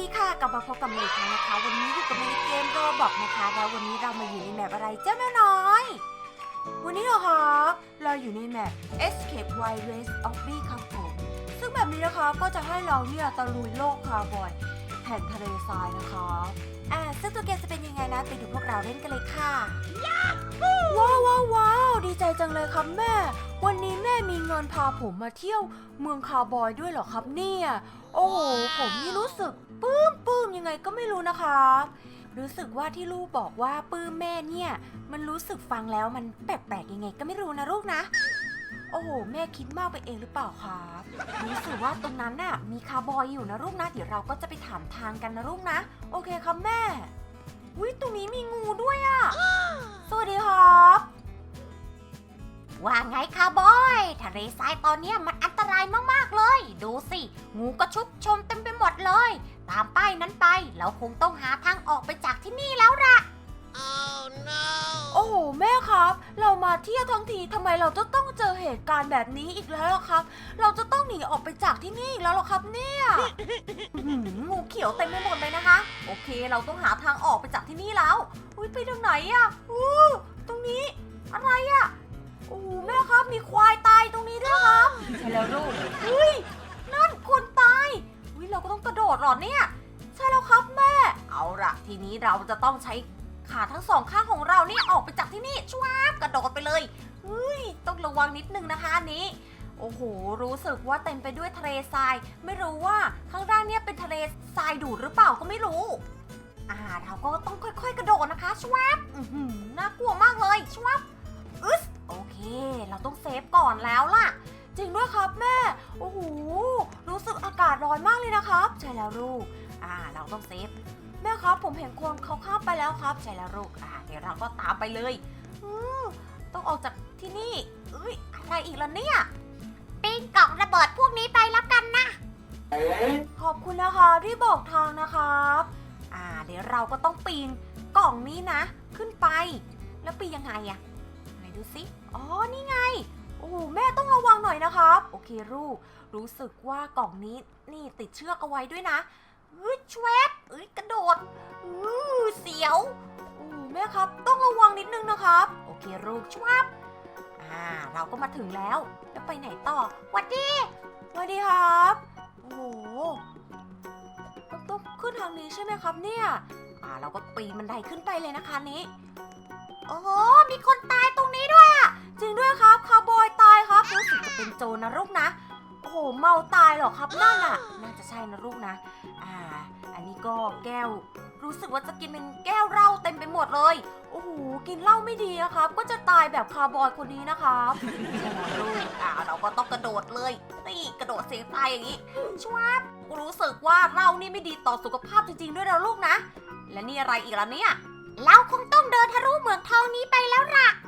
ดีค่ะ กลับมาพบกับเมย์อีกครั้งนะคะ วันนี้อยู่กับเมย์เกมโรบอกนะคะแล้ววันนี้เรามาอยู่ในแมปอะไรเจ้าแม่น้อย วันนี้เราคะเราอยู่ในแมป Escape Wild West of B ครับผมซึ่งแบบนี้นะคะก็จะให้เราเนี่ยตะลุยโลกคาร์บอยแผ่นทะเลทรายนะคะ อ่าซึ่งตัวเกมจะเป็นยังไงนะไปดูพวกเราเล่นกันเลยค่ะ ว้าวว้าวว้าวดีใจจังเลยครับแม่ วันนี้แม่มีเงินพาผมมาเที่ยวเมืองคาร์บอยด้วยเหรอครับเนี่ย โอ้โห ผมนี่รู้สึกปลื้มปลื้มยังไงก็ไม่รู้นะครับ รู้สึกว่าที่ลูกบอกว่าปลื้มแม่เนี่ย มันรู้สึกฟังแล้วมันแปลกๆยังไงก็ไม่รู้นะลูกนะ โอ้โห แม่คิดมากไปเองหรือเปล่าครับรู้สึกว่าตรงนั้นน่ะ มีคาร์บอยอยู่นะลูกนะ เดี๋ยวเราก็จะไปถามทางกันนะลูกนะ โอเคครับแม่วิตรงนี้มีงูด้วยอะสวัสดีครับ ว่าไงคาร์บอย ทะเลทรายตอนเนี้ยมันอันตรายมากๆเลย ดูสิ งูก็ชุกชมเต็มไปหมดเลย ตามป้ายนั้นไป เราคงต้องหาทางออกไปจากที่นี่แล้วล่ะโอ้โห แม่ครับ เรามาเที่ยวทั้งทีทำไมเราจะต้องเจอเหตุการณ์แบบนี้อีกแล้วล่ะครับ เราจะต้องหนีออกไปจากที่นี่อีกแล้วเหรอครับเนี่ยอื้อหืองูเขียวเต็มไปหมดเลยนะคะ โอเค เราต้องหาทางออกไปจากที่นี่แล้ว อุ้ยไปทางไหนอะอู้ตรงนี้ อะไรอะโอ้โหแม่ครับมีควายตายตรงนี้ด้วยครับ ใช่แล้วลูกเฮ้ย นั่นคนตายอุ้ยเราก็ต้องกระโดดเหรอเนี่ย ใช่แล้วครับแม่ เอาละทีนี้เราจะต้องใช้ ขาทั้งสองข้างของเราเนี่ยออกไปจากที่นี่ชวาบกระโดดไปเลยเฮ้ยต้องระวังนิดนึงนะคะอันนี้ โอ้โห รู้สึกว่าเต็มไปด้วยทะเลทราย ไม่รู้ว่าข้างล่างเนี่ยเป็นทะเลทรายดูดหรือเปล่าก็ไม่รู้ อ่าเราก็ต้องค่อย ๆ กระโดดนะคะชวับอือหือน่ากลัวมากเลยชวับอึสโอเค เราต้องเซฟก่อนแล้วล่ะ จริงด้วยครับแม่ โอ้โห รู้สึกอากาศร้อนมากเลยนะครับ ใช่แล้วลูก อ่า เราต้องเซฟ แม่ครับผมเห็นคนเขาข้ามไปแล้วครับใช่แล้วลูกอ่าเดี๋ยวเราก็ตามไปเลยอืมต้องออกจากที่นี่เอ้ยอะไรอีกล่ะเนี่ยปิ้งกล่องระเบิดพวกนี้ไปแล้วกันนะ ขอบคุณนะคะที่บอกทางนะครับอ่าเดี๋ยวเราก็ต้องปีนกล่องนี้นะ ขึ้นไป แล้วปีนยังไงอะไหนดูสิอ๋อนี่ไงโอ้โหแม่ต้องระวังหน่อยนะครับ โอเคลูกรู้สึกว่ากล่องนี้นี่ติดเชือกเอาไว้ด้วยนะ เอ้ยชวบเอ้ยกระโดดอื้อเสียวโอ้แม่ครับ ต้องระวังนิดนึงนะครับ โอเคลูกชวบอ่าเราก็มาถึงแล้ว แล้วไปไหนต่อหวัดดีสวัสดีครับ โอ้โหต้องต้องขึ้นทางนี้ใช่ไหมครับเนี่ย อ่าเราก็ปีนบันไดขึ้นไปเลยนะคะนี้ โอ้โห มีคนตายตรงนี้ด้วยอะจริงด้วยครับคาวบอยตายครับรู้สึกจะเป็นโจรนะลูกนะ โอ้โห เมาตายหรอครับนั่นอะน่าจะใช่นะลูกนะ อ่า อันนี้ก็แก้ว รู้สึกว่าจะกินเป็นแก้วเหล้าเต็มไปหมดเลย โอ้โห กินเหล้าไม่ดีนะครับ ก็จะตายแบบคาร์บอยคนนี้นะครับใช่แล้วลูกอ่า เราก็ต้องกระโดดเลย นี่กระโดดเสียงตายอย่างนี้ชวบรู้สึกว่าเหล้านี่ไม่ดีต่อสุขภาพจริงๆด้วยนะลูกนะ และนี่อะไรอีกล่ะเนี่ย เราคงต้องเดินทะลุเมืองทองนี้ไปแล้วล่ะอ่า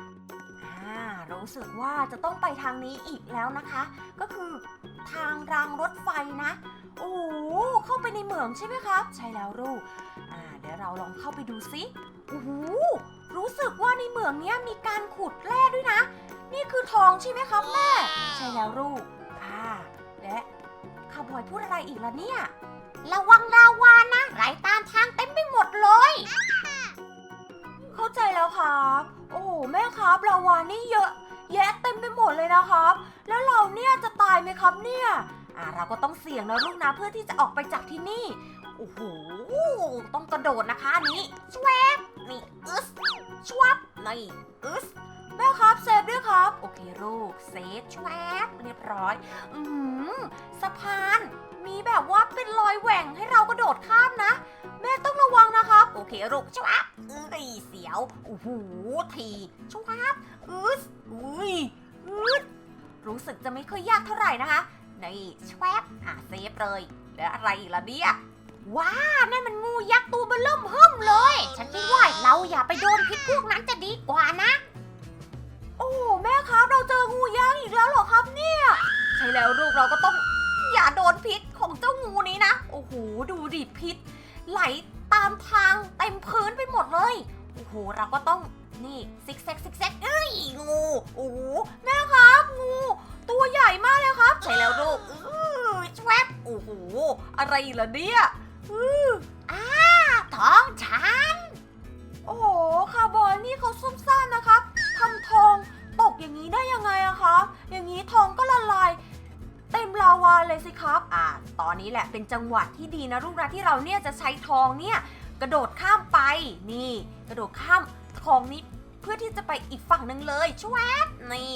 รู้สึกว่าจะต้องไปทางนี้อีกแล้วนะคะ ก็คือทางรางรถไฟนะ โอ้โหเข้าไปในเหมืองใช่ไหมครับ ใช่แล้วลูกอ่าเดี๋ยวเราลองเข้าไปดูซิโอ้โหรู้สึกว่าในเหมืองเนี้ยมีการขุดแร่ด้วยนะ นี่คือทองใช่ไหมครับแม่ใช่แล้วลูกอ่าและคาวบอยพูดอะไรอีกล่ะเนี่ยระวังลาวานะไหลตามทางเต็มไปหมดเลย เข้าใจแล้วครับ โอ้แม่ครับลาวานี่เยอะ แยะเต็มไปหมดเลยนะครับ แล้วเราเนี่ยจะตายไหมครับเนี่ยอ่าเราก็ต้องเสี่ยงนะลูกนะเพื่อที่จะออกไปจากที่นี่โอ้โหต้องกระโดดนะคะนี้ชวบนี่อึสชวบนี่อึสแม่ครับเซฟด้วยครับ โอเคลูกเซฟชวบเรียบร้อย อือหือสะพาน มีแบบว่าเป็นรอยแหว่งให้เรากระโดดข้ามนะ แม่ต้องระวังนะครับ โอเคลูกชวบเอ้ยเสียวโอ้โหทีชวับอึสอุ้ยอึดรู้สึกจะไม่ค่อยยากเท่าไหร่นะคะ นี่ชวับอ่าเซฟเลย แล้วอะไรอีกล่ะเนี่ยว้านั่นมันงูยักษ์ตัวเบล่มเฮิ่มเลย ฉันคิดว่าเราอย่าไปโดนพิษพวกนั้นจะดีกว่านะ โอ้แม่ครับเราเจองูยักษ์อีกแล้วเหรอครับเนี่ย ใช่แล้วลูกเราก็ต้องอย่าโดนพิษ งูนี้นะ โอ้โห ดูดิพิษ ไหลตามทางเต็มพื้นไปหมดเลย โอ้โห เราก็ต้องนี่ซิกแซกซิกแซกเอ้ยงู โอ้โห แม่ครับ งู ตัวใหญ่มากเลยครับ ใช่แล้วลูกอื้อแวบโอ้โห อะไรอีกล่ะเนี่ยท้องฉัน โอ้โห คาร์บอยนี่เขาซุ่มซ่ามนะครับทำทองตกอย่างนี้ได้ยังไงอะครับอย่างนี้ทองก็ละลาย เต็มลาวาเลยสิครับอ่าตอนนี้แหละเป็นจังหวะที่ดีนะลูกนะที่เราเนี่ยจะใช้ทองเนี่ยกระโดดข้ามไปนี่ กระโดดข้ามทองนี้เพื่อที่จะไปอีกฝั่งหนึ่งเลยชวบนี่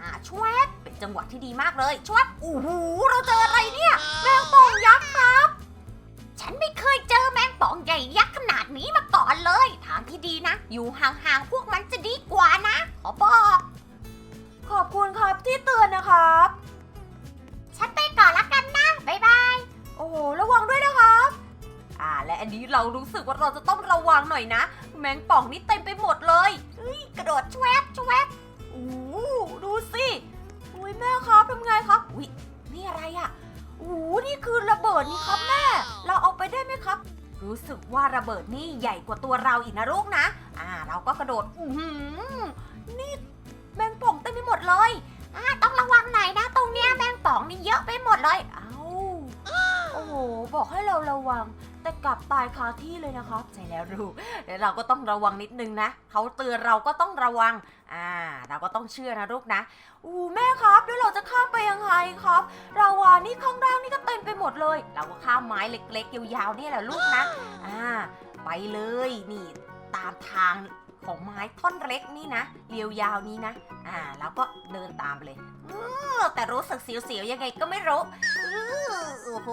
อ่าชวบเป็นจังหวะที่ดีมากเลยชวบโอ้โหเราเจออะไรเนี่ยแมงป่องยักษ์ครับ ฉันไม่เคยเจอแมงป่องใหญ่ยักษ์ขนาดนี้มาก่อนเลยทางที่ดีนะ อยู่ห่างๆพวกมันจะดีกว่านะ ขอบอก ขอบคุณครับที่เตือนนะครับ ฉันไปก่อนละกันนะบ๊ายบาย โอ้โหระวังด้วยนะครับ อ่า และอันนี้เรารู้สึกว่าเราจะต้องระวังหน่อยนะ แมงป่องนี่เต็มไปหมดเลยเฮ้ยกระโดดชวบชวบโอ้โหดูสิอุ้ยแม่ครับทำไงครับอุ้ยนี่อะไรอะ่ะโอ้โหนี่คือระเบิดนี่ครับแม่ เราเอาไปได้ไหมครับ รู้สึกว่าระเบิดนี่ใหญ่กว่าตัวเราอีกนะลูกนะ อ่า เราก็กระโดด อือหือนี่แมงป่องเต็มไปหมดเลย บอกให้เราระวัง แต่กลับตายคาที่เลยนะครับ ใช่แล้วลูกเดี๋ยวเราก็ต้องระวังนิดนึงนะเขาเตือนเราก็ต้องระวัง อ่า เราก็ต้องเชื่อนะลูกนะ อู้แม่ครับแล้วเราจะข้ามไปยังไงครับ เราวานี่ข้างล่างนี่ก็เต็มไปหมดเลย เราก็ข้ามไม้เล็กๆยาวๆนี่แหละลูกนะ อ่า ไปเลยนี่ตามทาง ของไม้ท่อนเล็กนี่นะเรียวยาวนี้นะ อ่าแล้วก็เดินตามไปเลยออแต่รู้สึกเสียวๆยังไงก็ไม่รู้ออโอ้โห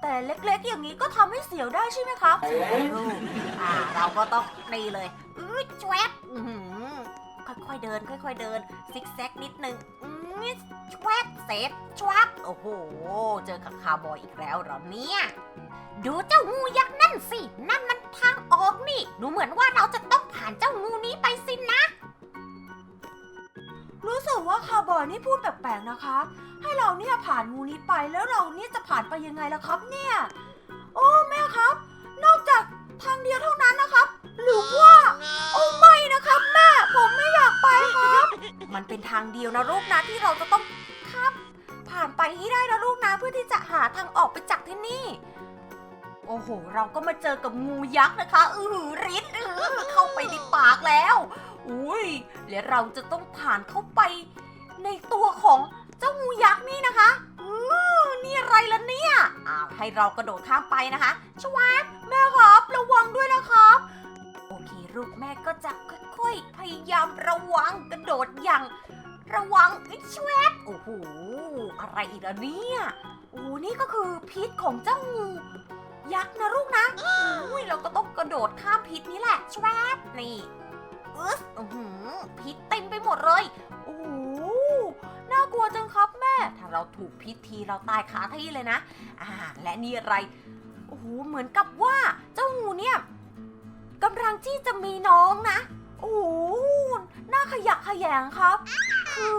แต่เล็กๆอย่างนี้ก็ทำให้เสียวได้ใช่ไหมครับอ่า เราก็ต้องนี่เลยอื้อแชวบค่อยๆเดิน ค่อย ๆ เดิน ซิกแซกนิดนึงอื้อแชวบเซฟชวับโอ้โห เจอกับคาร์บอยอีกแล้วเหรอเนี่ย ดูเจ้างูยักษ์นั่นสิ นั่นมันทางออกนี่ ดูเหมือนว่าเราจะต้องานเจ้างูนี้ไปสินะ รู้สึกว่าคาร์บอยนี่พูดแปลกๆนะครับให้เราเนี่ยผ่านงูนี้ไปแล้วเราเนี่ยจะผ่านไปยังไงล่ะครับเนี่ย โอ้แม่ครับ นอกจากทางเดียวเท่านั้นนะครับ หรือว่า โอ้ไม่นะครับแม่ผมไม่อยากไปครับ มันเป็นทางเดียวนะลูกนะที่เราจะต้องข้ามผ่านไปให้ได้นะลูกนะเพื่อที่จะหาทางออกไปจากที่นี่ โอ้โห เราก็มาเจอกับงูยักษ์นะคะ อือริดอือเข้าไปในปากแล้ว อุ้ย และเราจะต้องผ่านเข้าไปในตัวของเจ้างูยักษ์นี่นะคะอือนี่อะไรล่ะเนี่ยอ่าให้เรากระโดดข้ามไปนะคะชวาบแม่ครับระวังด้วยนะครับ โอเคลูกแม่ก็จะค่อยๆ พยายามระวังกระโดดอย่าง ระวังไอิชวบโอ้โห อะไรอีกล้วเนี่ยโอ้นี่ก็คือพิษของเจ้างู ยักษ์นะลูกนะอุ้ยเราก็ต้องกระโดดข้ามพิษนี้แหละชวบนี่อึ๊สอื้อหือพิษเต็มไปหมดเลยโอ้โหน่ากลัวจังครับแม่ ถ้าเราถูกพิษทีเราตายคาที่เลยนะ อ่า และนี่อะไร โอ้โห เหมือนกับว่าเจ้างูเนี่ยกำลังที่จะมีน้องนะ โอ้โหน่าขยักขยงครับ คือ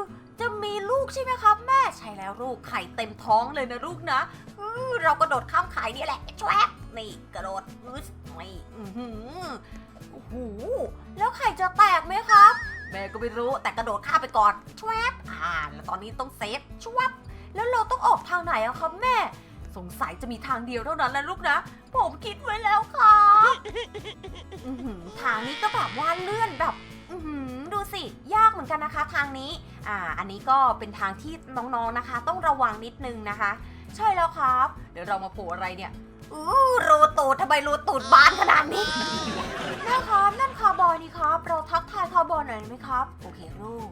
มีลูกใช่ไหมครับแม่ใช่แล้วลูกไข่เต็มท้องเลยนะลูกนะอือเรากระโดดข้ามไข่นี่แหละแชวบนี่กระโดดอึ๊สนี่อือหือโอ้โหแล้วไข่จะแตกไหมครับ แม่ก็ไม่รู้แต่กระโดดข้ามไปก่อนชวบอ่าแล้วตอนนี้ต้องเซฟชวบแล้วเราต้องออกทางไหนอะครับแม่ สงสัยจะมีทางเดียวเท่านั้นนะลูกนะ ผมคิดไว้แล้วครับอื้อหือทางนี้ก็แบบว่าเลื่อนแบบ อือหือดูสิ ยากเหมือนกันนะคะทางนี้ อ่าอันนี้ก็เป็นทางที่น้องๆนะคะ ต้องระวังนิดนึงนะคะ ใช่แล้วครับ เดี๋ยวเรามาโผล่อะไรเนี่ยอู้รูตูดทำไมรูตูดบานขนาดนี้แม่ครับนั่นคาร์บอยนี่ครับ เราทักทายคาร์บอยหน่อยไหมครับ โอเคลูก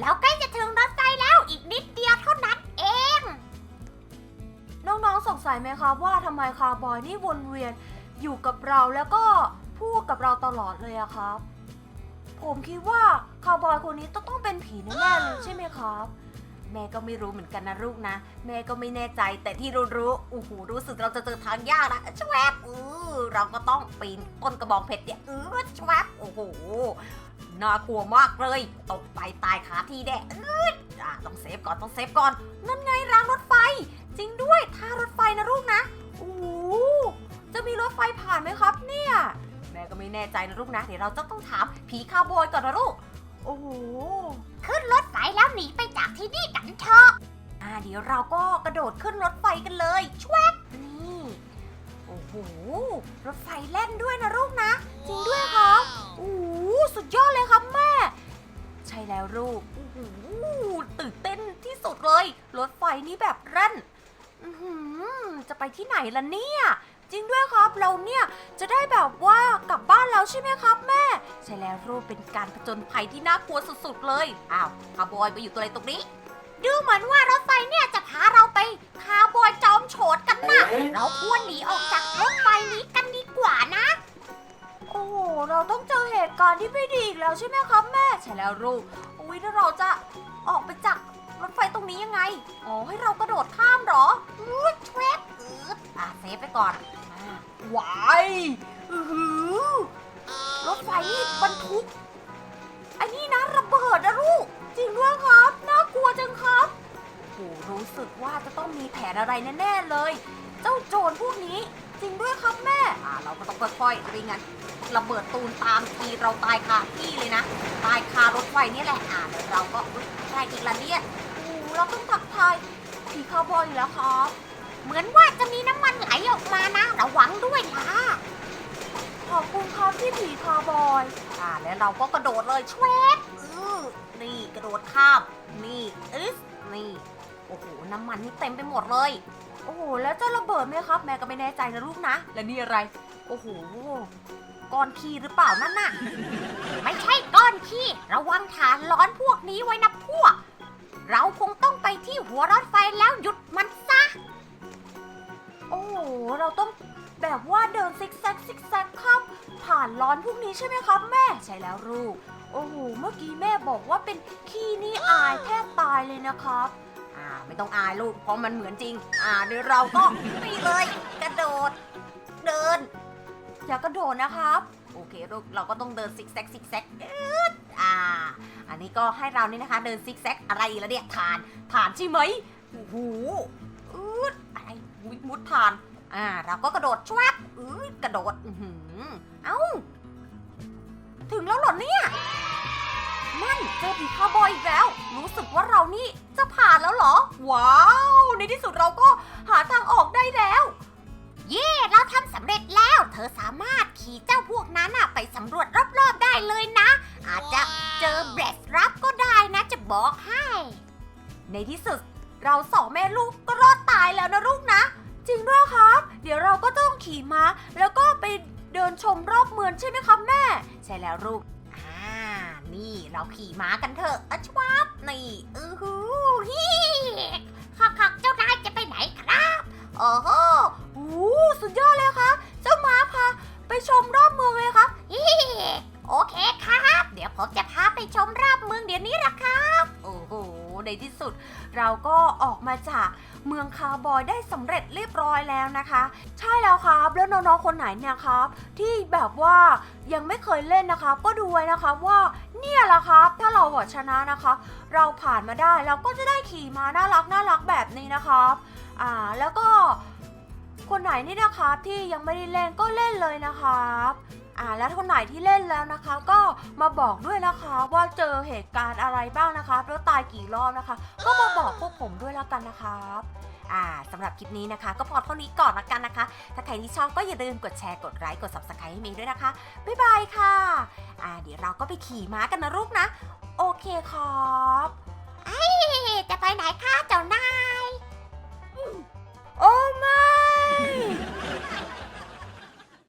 แล้วใกล้จะถึงรถไฟแล้วอีกนิดเดียวเท่านั้นเอง น้องๆสงสัยไหมครับว่าทำไมคาร์บอยนี่วนเวียนอยู่กับเราแล้วก็พูดกับเราตลอดเลยอะครับ ผมคิดว่าคาร์บอยคนนี้ต้องต้องเป็นผีแน่ๆเลยใช่ไหมครับ แม่ก็ไม่รู้เหมือนกันนะลูกนะ แม่ก็ไม่แน่ใจแต่ที่รู้รู้ๆโอ้โหรู้สึกเราจะเจอทางยากนะชวบเออเราก็ต้องปีนต้นกระบองเพชรเนี่ยเออชวบโอ้โหน่ากลัวมากเลยตกไปตายขาที่แดะเอออ่ต้องเซฟก่อนต้องเซฟก่อนนั่นไงรางรถไฟ จริงด้วยท่ารถไฟนะลูกนะโอ้จะมีรถไฟผ่านไหมครับเนี่ย ก็ไม่แน่ใจนะลูกนะ เดี๋ยวเราจะต้องถามผีคาวบอยก่อนนะลูก โอ้โห ขึ้นรถไฟแล้วหนีไปจากที่นี่กันเถอะ อ่าเดี๋ยวเราก็กระโดดขึ้นรถไฟกันเลยชวบนี่รถไฟเล่นด้วยนะลูกนะ จริงด้วยครับโอ้โหสุดยอดเลยครับแม่ ใช่แล้วลูกโอ้โหตื่นเต้นที่สุดเลย รถไฟนี้แบบเร่นอื้อหือจะไปที่ไหนล่ะเนี่ย จริงด้วยครับเราเนี่ยจะได้แบบว่ากลับบ้านแล้วใช่ไหมครับแม่ ใช่แล้วลูกเป็นการผจญภัยที่น่ากลัวสุดๆเลยอ้าวคาร์บอยไปอยู่ตัวอะไรตรงนี้ ดูเหมือนว่ารถไฟเนี่ยจะพาเราไปคาร์บอยจอมโฉดกันนะเราควรหนีออกจากรถไฟนี้กันดีกว่านะ โอ้โหเราต้องเจอเหตุการณ์ที่ไม่ดีอีกแล้วใช่ไหมครับแม่ใช่แล้วลูกอุ้ยแล้วเราจะออกไปจากรถไฟตรงนี้ยังไง อ๋อให้เรากระโดดข้ามเหรออุ๊ยเทรปอืดอะเซฟไปก่อนอ่าห วายอือหือรถไฟนี่บรรทุกไอ้นี่นะระเบิดนะลูก จริงด้วยครับ น่ากลัวจังครับโหรู้สึกว่าจะต้องมีแผนอะไรแน่ๆเลย เจ้าโจรพวกนี้ จริงด้วยครับแม่ อ่า เราก็ต้องค่อยๆไม่งั้นระเบิดตูนตามทีเราตายคาที่เลยนะ ตายคารถไฟนี่แหละ อ่าเดี๋ยวเราก็อุ๊ยใช่อีกล้วเนี่ยโอ้เราต้องทักทายผีคาวบอยอยู่แล้วครับ เหมือนว่าจะมีน้ำมันไหลออกมานะ ระวังด้วยล่ะ ขอบคุณครับที่ผีคาวบอยอ่าแล้วเราก็กระโดดเลยชวบอื้อนี่กระโดดข้าม นี่อึ๊สนี่ โอ้โห น้ำมันนี่เต็มไปหมดเลย โอ้โห แล้วจะระเบิดไหมครับ แม่ก็ไม่แน่ใจนะลูกนะ และนี่อะไร โอ้โห ก้อนขี้หรือเปล่านั่นน่ะ ไม่ใช่ก้อนขี้ระวังฐานร้อนพวกนี้ไว้นะพวก เราคงต้องไปที่หัวรถไฟแล้วหยุดมันซะ โอ้โหเราต้องแบบว่าเดินซิกแซกซิกแซกข้ามผ่านร้อนพวกนี้ใช่ไหมครับแม่ใช่แล้วลูกโอ้โหเมื่อกี้แม่บอกว่าเป็นขี้นี่อายแทบตายเลยนะครับอ่าไม่ต้องอายลูกเพราะมันเหมือนจริง อ่าเดี๋ยวเราก็นี่เลยกระโดด เดิน อย่ากระโดดนะครับ โอเคลูกเราก็ต้องเดินซิกแซกซิกแซกอ่า อันนี้ก็ให้เรานี่นะคะ เดินซิกแซกอะไรอีกแล้วเนี่ยฐานฐานใช่ไหมโอ้โห มุดฐาน อ่า เราก็กระโดดชวับอืดกระโดดอือหือเอ้า ถึงแล้วเหรอเนี่ย นั่นเจอผีคาวบอยอีกแล้ว รู้สึกว่าเรานี่จะผ่านแล้วเหรอ ว้าว ในที่สุดเราก็หาทางออกได้แล้ว เย่เราทำสำเร็จแล้ว เธอสามารถขี่เจ้าพวกนั้นน่ะไปสำรวจรอบๆได้เลยนะ อาจจะเจอเบรสรับก็ได้นะจะบอกให้ ในที่สุด เราสองแม่ลูกก็รอดตายแล้วนะลูกนะ จริงด้วยครับ เดี๋ยวเราก็ต้องขี่ม้า แล้วก็ไปเดินชมรอบเมืองใช่ไหมครับแม่ ใช่แล้วลูก อ่า นี่เราขี่ม้ากันเถอะอะชวับนี่อือหือฮิคักคักเจ้านายจะไปไหนครับโอ้โหโอ้โหสุดยอดเลยค่ะ เจ้าม้าพาไปชมรอบเมืองเลยครับฮิโอเคครับ เดี๋ยวผมจะพาไปชมรอบเมืองเดี๋ยวนี้ละครับ โอ้โห ในที่สุด เราก็ออกมาจากเมืองคาร์บอยได้สำเร็จเรียบร้อยแล้วนะคะ ใช่แล้วครับแล้วน้องๆคนไหนเนี่ยครับ ที่แบบว่ายังไม่เคยเล่นนะคะก็ดูไว้นะคะว่าเนี่ยแหละครับถ้าเราชนะนะคะ เราผ่านมาได้เราก็จะได้ขี่มาน่ารักน่ารักแบบนี้นะครับอ่าแล้วก็คนไหนนี่นะครับที่ยังไม่ได้เล่นก็เล่นเลยนะครับ อ่าแล้วคนไหนที่เล่นแล้วนะคะ ก็มาบอกด้วยนะคะว่าเจอเหตุการณ์อะไรบ้างนะคะแล้วตายกี่รอบนะคะ ก็มาบอกพวกผมด้วยแล้วกันนะครับอ่าสำหรับคลิปนี้นะคะ ก็พอเท่านี้ก่อนละกันนะคะ ถ้าใครที่ชอบก็อย่าลืมกดแชร์กดไลค์กด subscribe ให้เมย์ด้วยนะคะ บ๊ายบายค่ะอ่าเดี๋ยวเราก็ไปขี่ม้ากันนะลูกนะ โอเคครับจะไปไหนคะเจ้านาย โอ้ไม่